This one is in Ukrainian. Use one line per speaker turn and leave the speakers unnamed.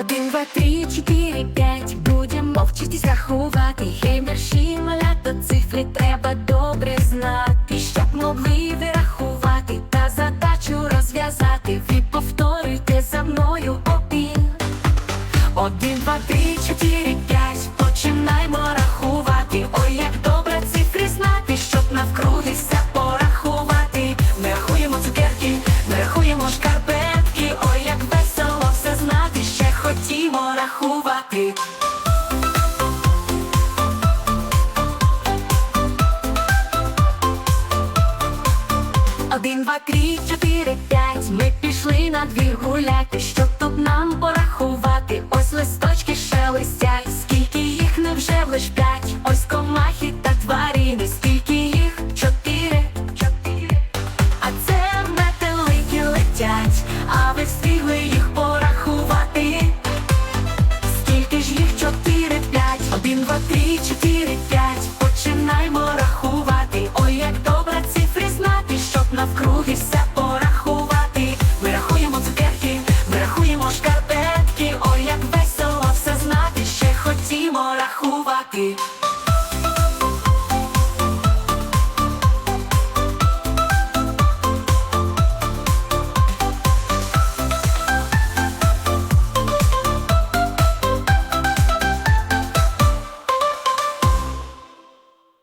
Один, два, три, чотири, п'ять. Будемо вчитись рахувати. хей, мерші, малята, цифри треба добре знати. Щоб могли вирахувати та задачу розв'язати. Ви повторюйте за мною опін. Один, два, три, чотири, п'ять. Починаємо. Один, два, три, чотири, п'ять. Ми пішли на двір гуляти. Щоб тут нам порахувати. Ось листочки ще листять. Скільки їх не вже лиш п'ять. Ось комахи та тварини. Скільки їх чотири, чотири. А це метелики летять, а ви встигли їх. три, чотири, п'ять, починаймо рахувати